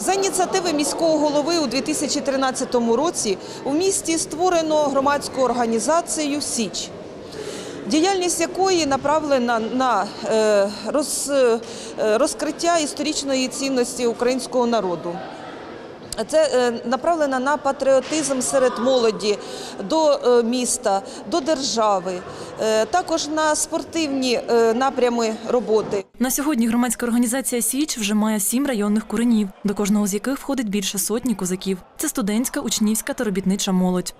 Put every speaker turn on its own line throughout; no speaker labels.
За ініціативи міського голови у 2013 році у місті створено громадську організацію Січ, діяльність якої направлена на е, е, розкриття історичної цінності українського народу. Це е, направлена на патріотизм серед молоді до е, міста, до держави, е, також на спортивні напрями роботи.
На сьогодні громадська організація Січ вже має сім районних куренів, до кожного з яких входить більше сотні козаків. Це студентська, учнівська та робітнича молодь.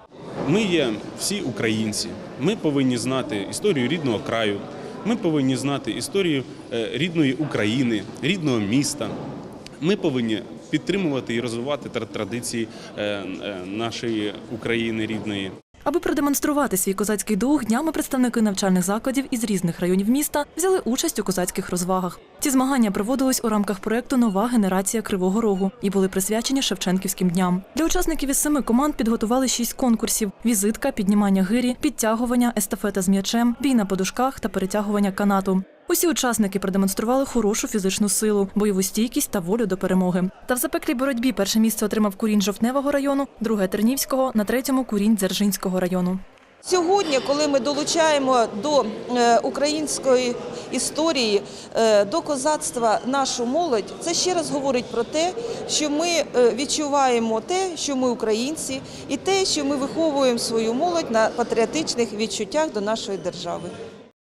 Ми є всі українці. Ми повинні знати історію рідного краю. Ми повинні знати історію рідної України, рідного міста. Ми повинні підтримувати і розвивати традиції е, е, нашої України рідної.
Аби продемонструвати свій козацький дух, днями представники навчальних закладів із різних районів міста взяли участь у козацьких розвагах. Ці змагання проводились у рамках проєкту Нова генерація Кривого Рогу і були присвячені Шевченківським дням. Для учасників із семи команд підготували шість конкурсів: візитка, піднімання гирі, підтягування, естафета з м'ячем, бій на подушках та перетягування канату. Усі учасники продемонстрували хорошу фізичну силу, бойову стійкість та волю до перемоги. Та в запеклій боротьбі перше місце отримав курінь Жовтневого району, друге Тернівського, на третьому курінь Дзержинського району.
Сьогодні, коли ми долучаємо до е, української історії, е, до козацтва нашу молодь, це ще раз говорить про те, що ми е, відчуваємо те, що ми українці, і те, що ми виховуємо свою молодь на патріотичних відчуттях до нашої держави.